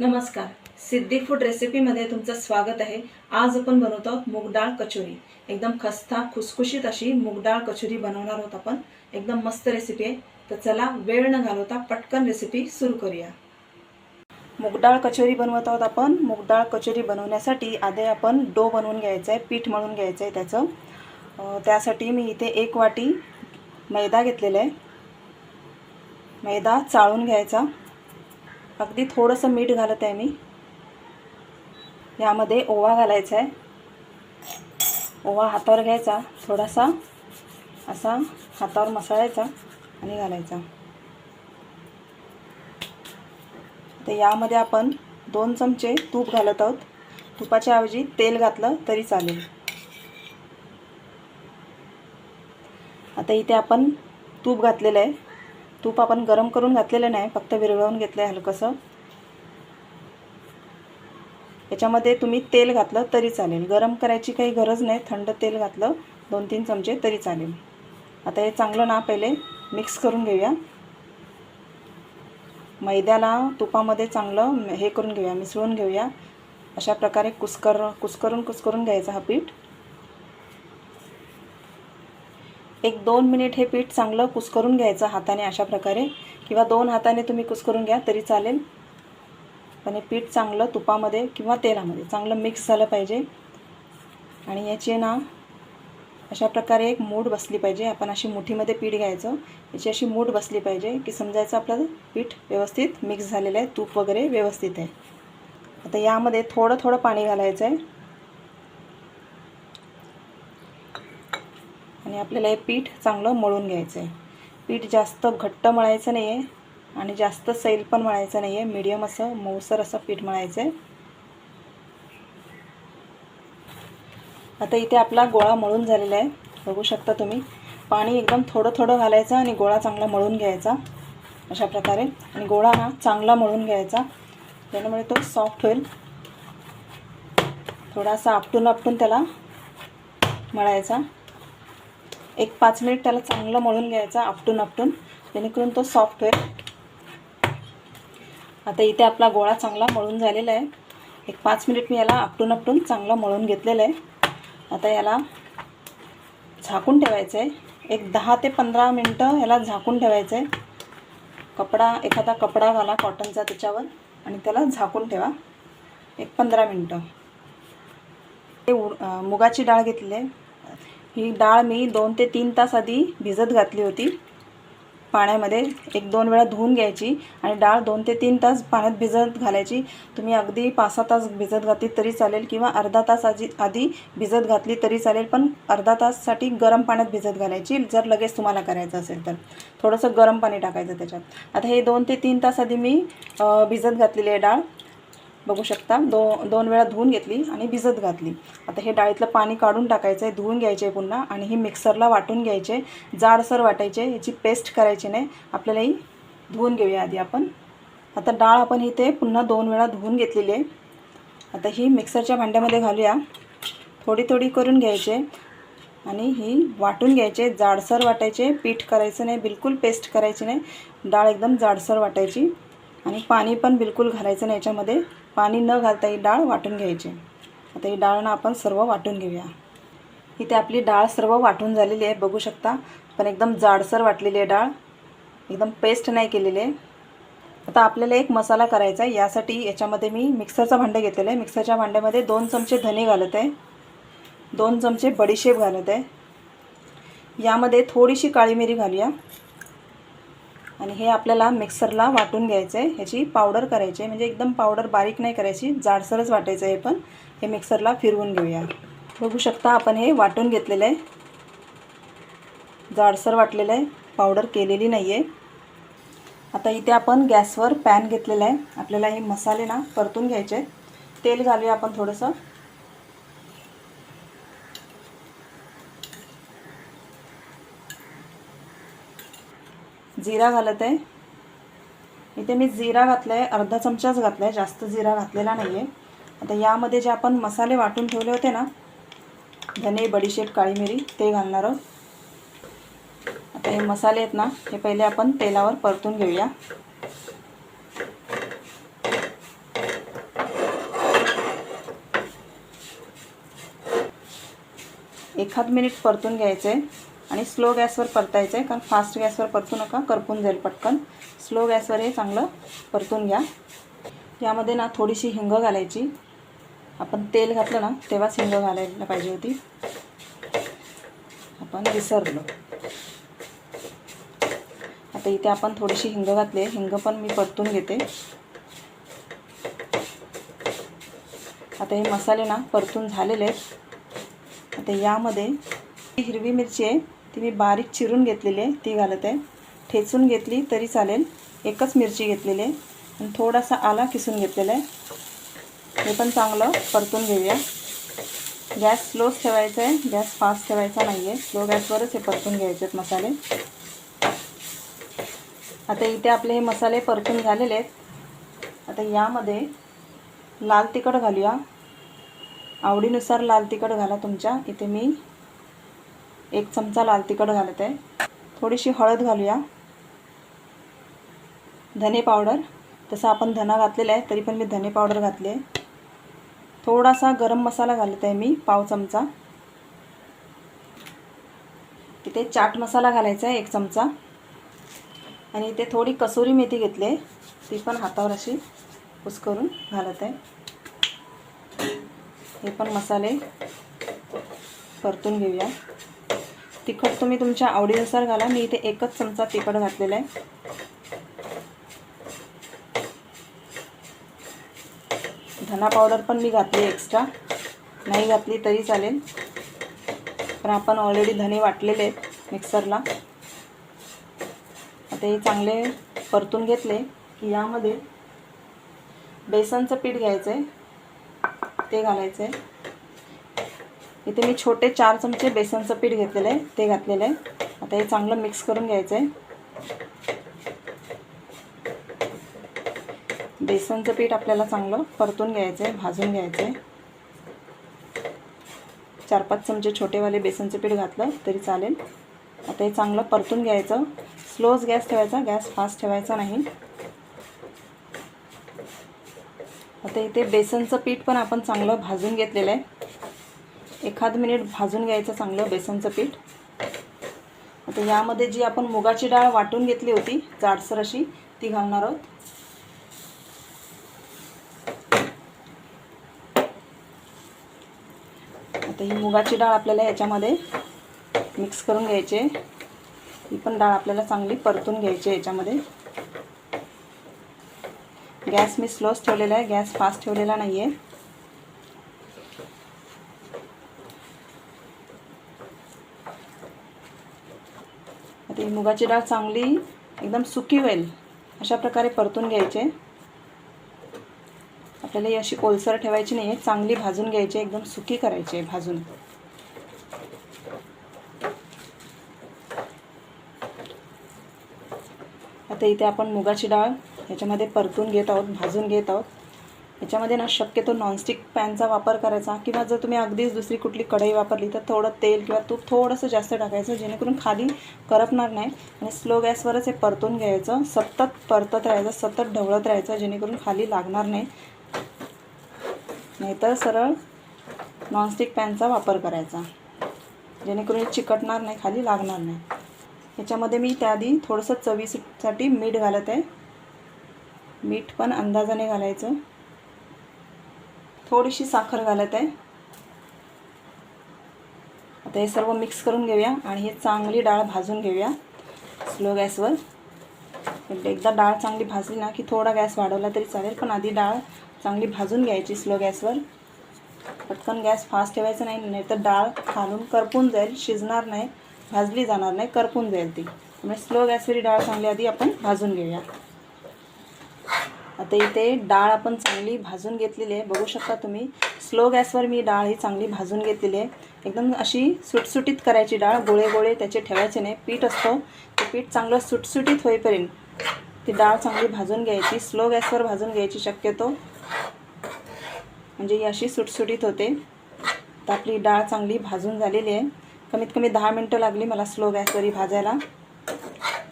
नमस्कार. सिद्धी फूड रेसिपीमध्ये तुमचं स्वागत आहे. आज आपण बनवतो आहोत मूगडाळ कचोरी. एकदम खस्ता खुसखुशीत अशी मूगडाळ कचोरी बनवणार आहोत आपण. एकदम मस्त रेसिपी आहे. तर चला वेळ न घालवता पटकन रेसिपी सुरू करूया. मूगडाळ कचोरी बनवत आहोत आपण. मूगडाळ कचोरी बनवण्यासाठी आधी आपण डो बनवून घ्यायचं आहे पीठ मळून घ्यायचं आहे त्याचं. त्यासाठी मी इथे एक वाटी मैदा घेतलेला आहे. मैदा चाळून घ्यायचा. अगदी थोडंसं मीठ घालत आहे मी. यामध्ये ओवा घालायचा आहे. ओवा हातावर घ्यायचा. थोडासा असा हातावर मसाळायचा आणि घालायचा. तर यामध्ये आपण दोन चमचे तूप घालत आहोत. तुपाच्या ऐवजी तेल घातलं तरी चालेल. आता इथे आपण तूप घातलेलं आहे. तूप आपण गरम करून घातलेलं नाही फक्त विरघळवून घेतलं आहे हलकंसं. याच्यामध्ये तुम्ही तेल घातलं तरी चालेल. गरम करायची काही गरज नाही थंड तेल घातलं दोन तीन चमचे तरी चालेल. आता हे चांगलं ना पहिले मिक्स करून घेऊया. मैद्याला तुपामध्ये चांगलं हे करून घेऊया मिसळून घेऊया. अशा प्रकारे कुस्कर कुस्करून कुस्करून घ्यायचा हा पीठ. एक दोन मिनिट हे पीठ चांगलं कुस्करून घ्यायचं हाताने अशा प्रकारे. किंवा दोन हाताने तुम्ही कुस्करून घ्या तरी चालेल. पण हे पीठ चांगलं तुपामध्ये किंवा तेलामध्ये चांगलं मिक्स झालं पाहिजे. आणि याची ना अशा प्रकारे एक मूठ बसली पाहिजे. आपण अशी मुठीमध्ये पीठ घ्यायचं. याची अशी मूठ बसली पाहिजे की समजायचं आपलं पीठ व्यवस्थित मिक्स झालेलं आहे तूप वगैरे व्यवस्थित आहे. आता यामध्ये थोडं थोडं पाणी घालायचं आहे. आणि आपल्याला हे पीठ चांगलं मळून घ्यायचं आहे पीठ जास्त घट्ट मळायचं नाही आहे आणि जास्त सैल पण मळायचं नाही आहे मीडियम असं मऊसर असं पीठ मळायचं आहे आता इथे आपला गोळा मळून झालेला आहे. बघू शकता तुम्ही. पाणी एकदम थोडं थोडं घालायचं आणि गोळा चांगला मळून घ्यायचा. अशा प्रकारे. आणि गोळा हा चांगला मळून घ्यायचा. त्यामुळे तो सॉफ्ट होईल. थोडासा आपटून आपटून त्याला मळायचा. एक पाच मिनिट त्याला चांगलं मळून घ्यायचा आपटून आपटून जेणेकरून तो सॉफ्ट होईल. आता इथे आपला गोळा चांगला मळून झालेला आहे. एक पाच मिनिट मी याला आपटून आपटून चांगलं मळून घेतलेलं आहे. आता याला झाकून ठेवायचं आहे. एक दहा ते पंधरा मिनटं याला झाकून ठेवायचं आहे. कपडा एखादा कपडा घाला कॉटनचा त्याच्यावर आणि त्याला झाकून ठेवा. एक पंधरा मिनटं. हे उड मुगाची डाळ घेतली आहे. ही डाळ मी दोन ते तीन तास आधी भिजत घातली होती. पाण्यामध्ये एक दोन वेळा धुवून घ्यायची आणि डाळ दोन ते तीन तास पाण्यात भिजत घालायची. तुम्ही अगदी पाच सहा तास भिजत घातली तरी चालेल किंवा अर्धा तास आधी आधी भिजत घातली तरी चालेल पण अर्धा ताससाठी गरम पाण्यात भिजत घालायची. जर लगेच तुम्हाला करायचं असेल तर. थोडंसं गरम पाणी टाकायचं त्याच्यात. आता हे दोन ते तीन तास आधी मी भिजत घातलेली आहे डाळ. बघू शकता. दो दोन वेळा धुवून घेतली आणि भिजत घातली. आता हे डाळीतलं पाणी काढून टाकायचं आहे धुवून घ्यायचे आहे पुन्हा आणि ही मिक्सरला वाटून घ्यायचे जाडसर वाटायचे याची पेस्ट करायची नाही. आपल्याला ही धुवून घेऊया आधी आपण. आता डाळ आपण इथे पुन्हा दोन वेळा धुवून घेतलेली आहे. आता ही मिक्सरच्या भांड्यामध्ये घालूया. थोडी थोडी करून घ्यायचे आणि ही वाटून घ्यायचे. जाडसर वाटायचे पीठ करायचं नाही बिलकुल पेस्ट करायची नाही. डाळ एकदम जाडसर वाटायची. आणि पाणी पण बिलकुल घालायचं नाही याच्यामध्ये. पाणी न घालता ही डाळ वाटून घ्यायची. आता ही डाळ ना आपण सर्व वाटून घेऊया. इथे आपली डाळ सर्व वाटून झालेली आहे बघू शकता. पण एकदम जाडसर वाटलेली आहे डाळ. एकदम पेस्ट नाही केलेली आहे. आता आपल्याला एक मसाला करायचा आहे. यासाठी याच्यामध्ये मी मिक्सरचं भांडं घेतलेलं आहे. मिक्सरच्या भांड्यामध्ये दोन चमचे धने घालत आहे. दोन चमचे बडीशेप घालत आहे. यामध्ये थोडीशी काळी मिरी घालूया. आणि हे आपल्याला मिक्सरला वाटून घ्यायचं आहे ह्याची पावडर करायची आहे. म्हणजे एकदम पावडर बारीक नाही करायची जाडसरच वाटायचं आहे पण. हे मिक्सरला फिरवून घेऊया. बघू शकता आपण हे वाटून घेतलेलं आहे. जाडसर वाटलेलं आहे. पावडर केलेली नाही आहे आता इथे आपण गॅसवर पॅन घेतलेला आहे. आपल्याला हे मसाले ना परतून घ्यायचे आहेत. तेल घालूया आपण थोडंसं. जिरा घालत आहे. इथे मी जिरा घातला आहे अर्धा चमचाच घातला आहे जास्त जिरा घातलेला नाही आहे आता यामध्ये जे आपण मसाले वाटून ठेवले होते ना धने बडीशेप काळी मिरी ते घालणार आहोत. आता हे मसाले आहेत ना हे पहिले आपण तेलावर परतून घेऊया. एखाद मिनिट परतून घ्यायचं आहे आणि स्लो गॅसवर परतायचं आहे कारण फास्ट गॅसवर परतू नका करपून जाईल पटकन. स्लो गॅसवर हे चांगलं परतून घ्या. यामध्ये ना थोडीशी हिंग घालायची. आपण तेल घातलं ना तेव्हाच हिंग घालायला पाहिजे होती. आपण विसरलो. आता इथे आपण थोडीशी हिंग घातली आहे. हिंग पण मी परतून घेते. आता हे मसाले ना परतून झालेले आहेत. आता यामध्ये हिरवी मिरची आहे. ती मी बारीक चिरून घेतलेली आहे ती घालत आहे. ठेचून घेतली तरी चालेल. एकच मिरची घेतलेली आहे. आणि थोडासा आला किसून घेतलेला आहे. हे पण चांगलं परतून घेऊया. गॅस स्लोच ठेवायचा आहे. गॅस फास्ट ठेवायचा नाही आहे स्लो गॅसवरच हे परतून घ्यायचे आहेत मसाले. आता इथे आपले हे मसाले परतून झालेले आहेत. आता यामध्ये लाल तिखट घालूया. आवडीनुसार लाल तिखट घाला तुमच्या. इथे मी एक चमचा लाल तिखट घालत. आहे थोडीशी हळद घालूया. धने पावडर. तसं आपण धना घातलेला आहे तरी पण मी धने पावडर घातली आहे. थोडासा गरम मसाला घालत आहे मी पाव चमचा. इथे चाट मसाला घालायचा आहे एक चमचा. आणि इथे थोडी कसुरी मेथी घेतली आहे ती पण हातावर अशी उसकरून घालत आहे. हे पण मसाले परतून घेऊया. तिखट तुम्ही तुमच्या आवडीनुसार घाला. मी इथे एकच चमचा तिखट घातलेला आहे. धना पावडर पण मी घातली एक्स्ट्रा नाही घातली तरी चालेल. पण आपण ऑलरेडी धने वाटलेले आहेत मिक्सरला आता हे चांगले परतून घेतले की यामध्ये बेसनचं पीठ घ्यायचं आहे ते घालायचं आहे इथे मी छोटे चार चमचे बेसनचं पीठ घेतलेलं आहे ते घातलेलं आहे. आता हे चांगलं मिक्स करून घ्यायचं आहे बेसनचं पीठ आपल्याला चांगलं परतून घ्यायचं आहे भाजून घ्यायचं आहे चार पाच चमचे छोटेवाले बेसनचं पीठ घातलं तरी चालेल. आता हे चांगलं परतून घ्यायचं. स्लोच गॅस ठेवायचा गॅस फास्ट ठेवायचा नाही. आता इथे बेसनचं पीठ पण आपण चांगलं भाजून घेतलेलं आहे. एखाद मिनिट भाजून घ्यायचं चांगलं बेसनचं पीठ. आता यामध्ये जी आपण मुगाची डाळ वाटून घेतली होती जाडसर अशी ती घालणार आहोत. आता ही मुगाची डाळ आपल्याला याच्यामध्ये मिक्स करून घ्यायची आहे. ही पण डाळ आपल्याला चांगली परतून घ्यायची आहे याच्यामध्ये. गॅस मी स्लोच ठेवलेला आहे गॅस फास्ट ठेवलेला नाही आहे ही मुगाची डाळ चांगली एकदम सुकी होईल अशा प्रकारे परतून घ्यायचे. आपल्याला ही अशी ओलसर ठेवायची नाही आहे चांगली भाजून घ्यायची एकदम सुकी करायची आहे भाजून. आता इथे आपण मुगाची डाळ ह्याच्यामध्ये परतून घेत आहोत भाजून घेत आहोत. याच्यामध्ये ना शक्यतो नॉनस्टिक पॅनचा वापर करायचा किंवा जर तुम्ही अगदीच दुसरी कुठली कढई वापरली तर थोडं तेल किंवा तूप थोडंसं जास्त टाकायचं जेणेकरून खाली करपणार नाही आणि स्लो गॅसवरच हे परतून घ्यायचं. सतत परतत राहायचं सतत ढवळत राहायचं जेणेकरून खाली लागणार नाही. नाहीतर सरळ नॉनस्टिक पॅनचा वापर करायचा जेणेकरून हे चिकटणार नाही खाली लागणार नाही. याच्यामध्ये मी त्याआधी थोडंसं चवीसाठी मीठ घालत आहे. मीठ पण अंदाजाने घालायचं. थोडीशी साखर घालत आहे. आता हे सर्व मिक्स करून घेऊया आणि हे चांगली डाळ भाजून घेऊया स्लो गॅसवर म्हणजे एकदा डाळ चांगली भाजली ना की थोडा गॅस वाढवला तरी चालेल पण आधी डाळ चांगली भाजून घ्यायची स्लो गॅसवर पटकन गॅस फास्ट ठेवायचा नाही नाही तर डाळ खालून करपून जाईल शिजणार नाही भाजली जाणार नाही करपून जाईल ती. त्यामुळे स्लो गॅसवरी डाळ चांगली आधी आपण भाजून घेऊया. आता इथे डाळ आपण चांगली भाजून घेतलेली आहे. बघू शकता तुम्ही. स्लो गॅसवर मी डाळ ही चांगली भाजून घेतलेली आहे. एकदम अशी सुटसुटीत करायची डाळ गोळे गोळे त्याचे ठेवायचे नाही. पीठ असतं. ते पीठ चांगलं सुटसुटीत होईपर्यंत ती डाळ चांगली भाजून घ्यायची. स्लो गॅसवर भाजून घ्यायची शक्यतो. म्हणजे ही अशी सुटसुटीत होते. तर आपली डाळ चांगली भाजून झालेली आहे. कमीत कमी दहा मिनटं लागली मला स्लो गॅसवरही भाजायला.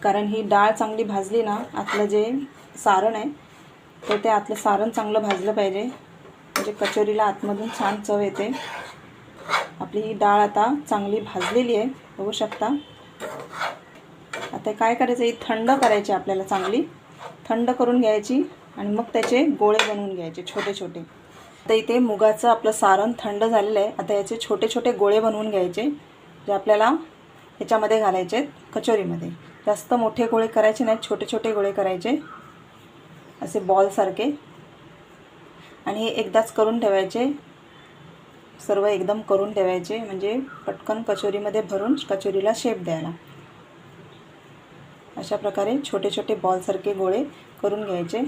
कारण ही डाळ चांगली भाजली ना आतलं जे सारण आहे तर ते आतलं सारण चांगलं भाजलं पाहिजे. म्हणजे कचोरीला आतमधून छान चव येते. आपली ही डाळ आता चांगली भाजलेली आहे बघू शकता. आता काय करायचं ही थंड करायची आपल्याला चांगली. थंड करून घ्यायची आणि मग त्याचे गोळे बनवून घ्यायचे छोटे छोटे. आता इथे मुगाचं आपलं सारण थंड झालेलं आहे. आता याचे छोटे छोटे गोळे बनवून घ्यायचे जे आपल्याला ह्याच्यामध्ये घालायचे आहेत कचोरीमध्ये. जास्त मोठे गोळे करायचे नाहीत छोटे छोटे गोळे करायचे. असे बॉलसारखे आणि हे एकदाच करून ठेवायचे. सर्व एकदम करून ठेवायचे. म्हणजे पटकन कचोरीमध्ये भरून कचोरीला शेप द्यायला. अशा प्रकारे छोटे छोटे बॉलसारखे गोळे करून घ्यायचे.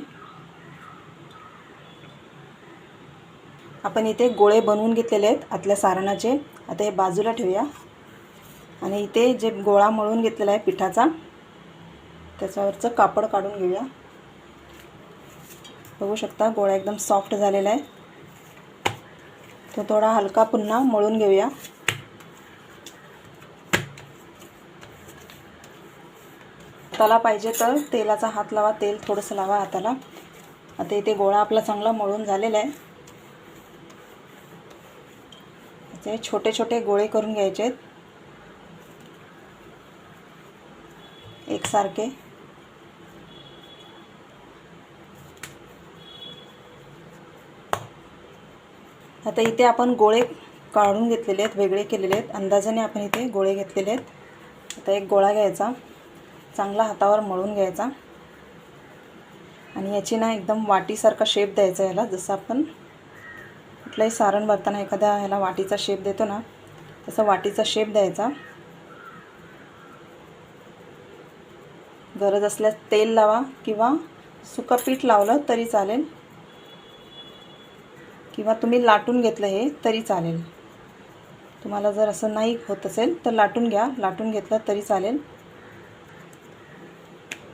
आपण इथे गोळे बनवून घेतलेले आहेत आतल्या सारणाचे. आता हे बाजूला ठेवूया. आणि इथे जे गोळा मळून घेतलेला आहे पिठाचा त्याच्यावरचं कापड काढून घेऊया. बघू शकता गोळा एकदम सॉफ्ट झालेला आहे तो थोडा हलका पुन्हा मळून घेऊया. हाताला पाहिजे तर तेलाचा हात लावा तेल थोडंसं लावा हाताला. आता इथे गोळा आपला चांगला मळून झालेला आहे. त्याचे छोटे छोटे गोळे करून घ्यायचे आहेत. एकसारखे. आता इथे आपण गोळे काढून घेतलेले आहेत वेगळे केलेले आहेत. अंदाजाने आपण इथे गोळे घेतलेले आहेत. आता एक गोळा घ्यायचा. चांगला हातावर मळून घ्यायचा. आणि याची ना एकदम वाटीसारखा शेप द्यायचा याला. जसं आपण कुठलंही सारण भरताना एखाद्या ह्याला वाटीचा शेप देतो ना तसा वाटीचा शेप द्यायचा. गरज असल्यास तेल लावा किंवा सुकं पीठ लावलं तरी चालेल. किंवा तुम्ही लाटून घेतलं हे तरी चालेल. तुम्हाला जर असं नाही होत असेल तर लाटून घ्या. लाटून घेतलं तरी चालेल.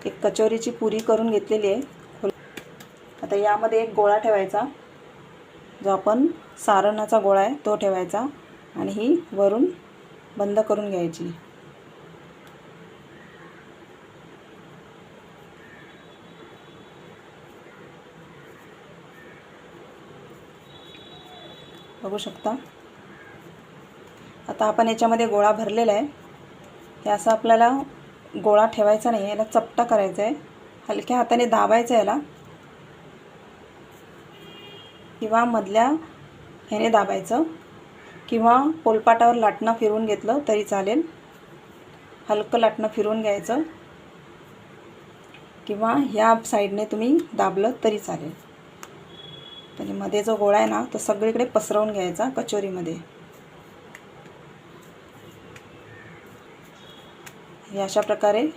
एक कचोरीची पुरी करून घेतलेली आहे. आता यामध्ये एक गोळा ठेवायचा. जो आपण सारणाचा गोळा आहे तो ठेवायचा. आणि ही वरून बंद करून घ्यायची. बघू शकता. आता आपण याच्यामध्ये गोळा भरलेला आहे. हे असं आपल्याला गोळा ठेवायचा नाही याला चपटा करायचा आहे हलक्या हाताने दाबायचं याला. किंवा मधल्या ह्याने दाबायचं. किंवा पोलपाटावर लाटणं फिरवून घेतलं तरी चालेल. हलकं लाटणं फिरवून घ्यायचं. किंवा ह्या साईडने तुम्ही दाबलं तरी चालेल. म्हणजे मध्ये जो गोळा आहे ना तो सगळीकडे पसरवून घ्यायचा कचोरीमध्ये. हे अशा प्रकारे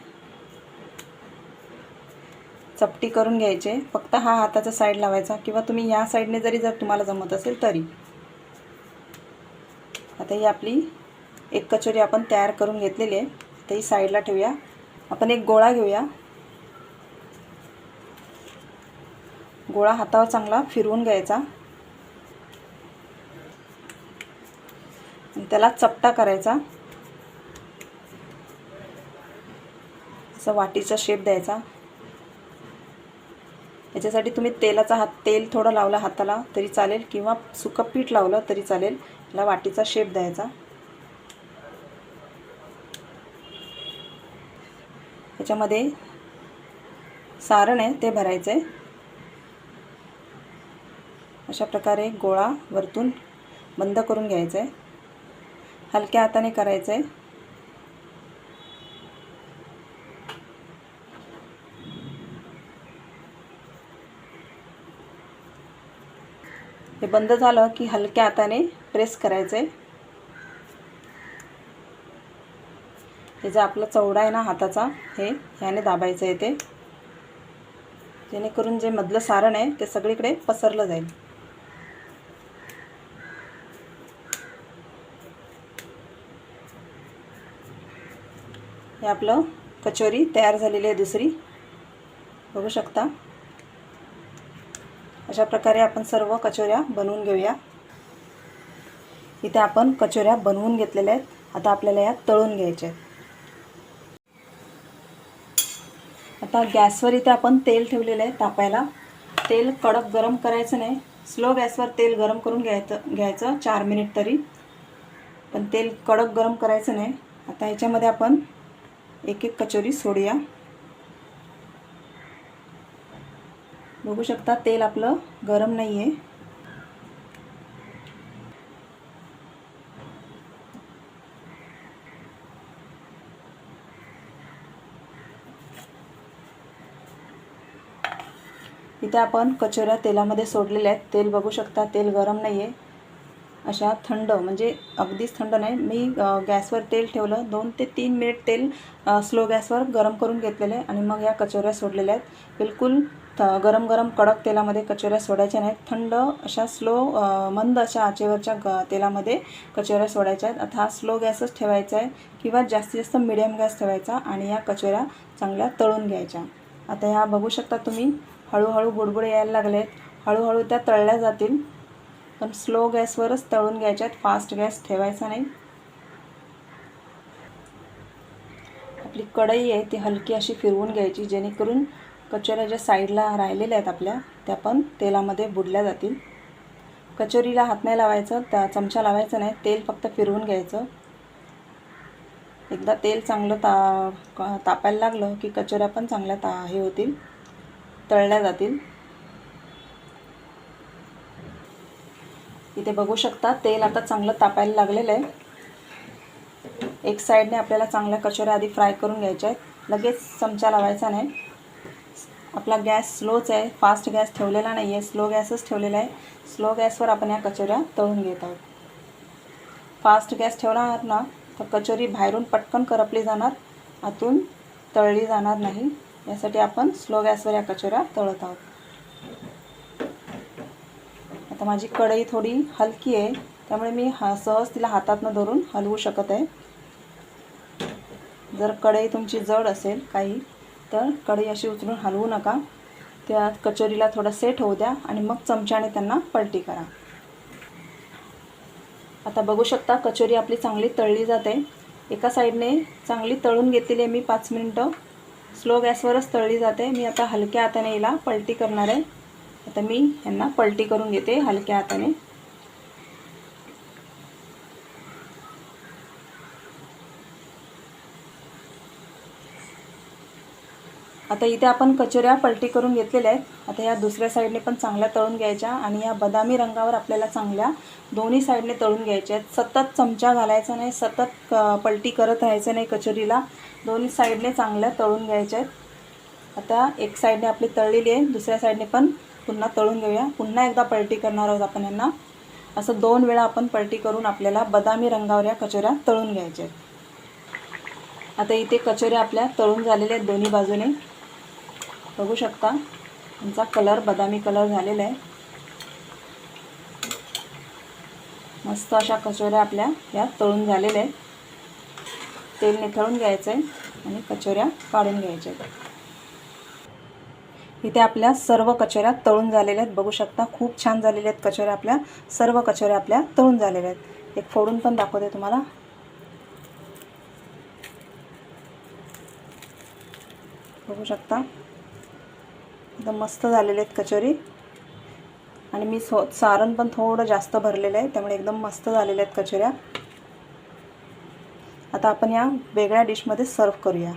चपटी करून घ्यायचे. फक्त हा हाताचा साईड लावायचा किंवा तुम्ही या साईडने जरी जर तुम्हाला जमत असेल तरी. आता ही आपली एक कचोरी आपण तयार करून घेतलेली आहे. तर ही साईडला ठेवूया. आपण एक गोळा घेऊया. गोळा हातावर चांगला फिरवून घ्यायचा. आणि त्याला चपटा करायचा. असं वाटीचा शेप द्यायचा. याच्यासाठी तुम्ही तेलाचा हात तेल थोडं लावलं हाताला तरी चालेल किंवा सुकं पीठ लावलं तरी चालेल. याला वाटीचा शेप द्यायचा. याच्यामध्ये सारण आहे ते भरायचं आहे अशा प्रकारे गोळा वरतून बंद करून घ्यायचं आहे हलक्या हाताने करायचं आहे हे बंद झालं की हलक्या हाताने प्रेस करायचं आहे हे जे आपलं चवडा आहे ना हाताचा हे ह्याने दाबायचं आहे ते. जेणेकरून जे मधलं सारण आहे ते सगळीकडे पसरलं जाईल. हे आपलं कचोरी तयार झालेली आहे दुसरी. बघू शकता. अशा प्रकारे आपण सर्व कचोऱ्या बनवून घेऊया. इथे आपण कचोऱ्या बनवून घेतलेल्या आहेत. आता आपल्याला या तळून घ्यायच्या आहेत. आता गॅसवर इथे आपण तेल ठेवलेलं आहे तापायला. तेल कडक गरम करायचं नाही. स्लो गॅसवर तेल गरम करून घ्यायचं घ्यायचं चार मिनिट तरी. पण तेल कडक गरम करायचं नाही. आता ह्याच्यामध्ये आपण एक एक कचोरी सोडूया. बघू शकता तेल आपलं गरम नाही आहे इथे आपण कचोऱ्या तेलामध्ये सोडलेल्या आहेत. तेल बघू शकता तेल गरम नाही आहे अशा थंड म्हणजे अगदीच थंड नाही. मी गॅसवर तेल ठेवलं. दोन ते तीन मिनिट तेल स्लो गॅसवर गरम करून घेतलेलं आहे आणि मग या कचोऱ्या सोडलेल्या आहेत. बिलकुल थ गरम गरम कडक तेलामध्ये कचोऱ्या सोडायच्या नाहीत. थंड अशा स्लो मंद अशा आचेवरच्या ग तेलामध्ये कचोऱ्या सोडायच्या आहेत. आता हा स्लो गॅसच ठेवायचा आहे किंवा जास्तीत जास्त मिडियम गॅस ठेवायचा आणि या कचोऱ्या चांगल्या तळून घ्यायच्या. आता ह्या बघू शकता तुम्ही हळूहळू बुडबुडे यायला लागले आहेत हळूहळू त्या तळल्या जातील. पण स्लो गॅसवरच तळून घ्यायच्यात फास्ट गॅस ठेवायचा नाही. आपली कढई आहे ती हलकी अशी फिरवून घ्यायची जेणेकरून कचोऱ्या ज्या साईडला राहिलेल्या आहेत आपल्या त्या पण तेलामध्ये बुडल्या जातील. कचोरीला हात नाही लावायचं त्या चमचा लावायचा नाही तेल फक्त फिरवून घ्यायचं. एकदा तेल चांगलं ता तापायला लागलं की कचोऱ्या पण चांगल्या ता हे होतील तळल्या जातील. इथे बघू शकता तेल आता चांगलं तापायला लागलेलं आहे. एक साईडने आपल्याला चांगल्या कचोऱ्या आधी फ्राय करून घ्यायच्या आहेत. लगेच चमचा लावायचा नाही. आपला गॅस स्लोच आहे फास्ट गॅस ठेवलेला नाही आहे स्लो गॅसच ठेवलेला आहे. स्लो गॅसवर आपण या कचोऱ्या तळून घेत आहोत. फास्ट गॅस ठेवला ना तर कचोरी बाहेरून पटकन करपली जाणार आतून तळली जाणार नाही. यासाठी आपण स्लो गॅसवर या कचोऱ्या तळत आहोत. आता माझी कढई थोडी हलकी आहे त्यामुळे मी हा सहज तिला हातातनं धरून हलवू शकत आहे. जर कढई तुमची जड असेल काही तर कढई अशी उचलून हलवू नका. त्या कचोरीला थोडा सेट होऊ द्या आणि मग चमच्याने त्यांना पलटी करा. आता बघू शकता कचोरी आपली चांगली तळली जाते. एका साईडने चांगली तळून घेतलेली आहे मी पाच मिनटं. स्लो गॅसवरच तळली जाते. मी आता हलक्या हाताने हिला पलटी करणार आहे. आता मी यांना पलटी करून घेते हलक्या हाताने. आता इथे आपण कचोऱ्या पलटी करून घेतलेल्या आहेत. आता या दुसऱ्या साईडने पण चांगल्या तळून घ्यायच्या आणि या बदामी रंगावर आपल्याला चांगल्या दोन्ही साईडने तळून घ्यायच्या आहेत. सतत चमचा घालायचा नाही सतत क- पलटी करत राहायचं नाही कचोरीला. दोन्ही साईडने चांगल्या तळून घ्यायच्या आहेत. आता एक साईडने आपली तळलेली आहे दुसऱ्या साईडने पण पुन्हा तळून घेऊया. पुन्हा एकदा पलटी करणार आहोत आपण यांना. असं दोन वेळा आपण पलटी करून आपल्याला बदामी रंगावर या कचोऱ्या तळून घ्यायच्या आहेत. आता इथे कचोऱ्या आपल्या तळून झालेल्या आहेत दोन्ही बाजूने. बघू शकता त्यांचा कलर बदामी कलर झालेला आहे. मस्त अशा कचोऱ्या आपल्या या तळून झालेल्या आहेत. तेल निथळून घ्यायचं आहे आणि कचोऱ्या काढून घ्यायच्या आहेत. इथे आपल्या सर्व कचोऱ्या तळून झालेल्या आहेत. बघू शकता खूप छान झालेल्या आहेत कचोऱ्या आपल्या. सर्व कचोऱ्या आपल्या तळून झालेल्या आहेत. एक फोडून पण दाखवते तुम्हाला. बघू शकता. एकदम मस्त झालेले आहेत कचोरी. आणि मी सो सारण पण थोडं जास्त भरलेलं आहे त्यामुळे एकदम मस्त झालेल्या आहेत कचोऱ्या. आता आपण या वेगळ्या डिशमध्ये सर्व करूया.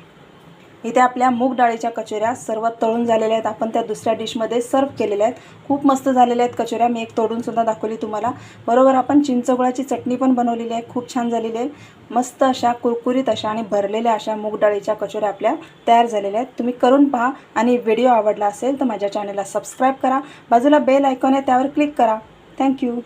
इथे आपल्या मूग डाळीच्या कचोऱ्या सर्व तळून झालेल्या आहेत. आपण त्या दुसऱ्या डिशमध्ये सर्व केलेल्या आहेत. खूप मस्त झालेल्या आहेत कचोऱ्या. मी एक तोडून सुद्धा दाखवली तुम्हाला. बरोबर आपण चिंचगुळाची चटणी पण बनवलेली आहे. खूप छान झालेली आहे. मस्त अशा कुरकुरीत अशा आणि भरलेल्या अशा मूग डाळीच्या कचोऱ्या आपल्या तयार झालेल्या आहेत. तुम्ही करून पहा आणि व्हिडिओ आवडला असेल तर माझ्या चॅनलला सबस्क्राईब करा. बाजूला बेल आयकॉन आहे त्यावर क्लिक करा. थँक्यू.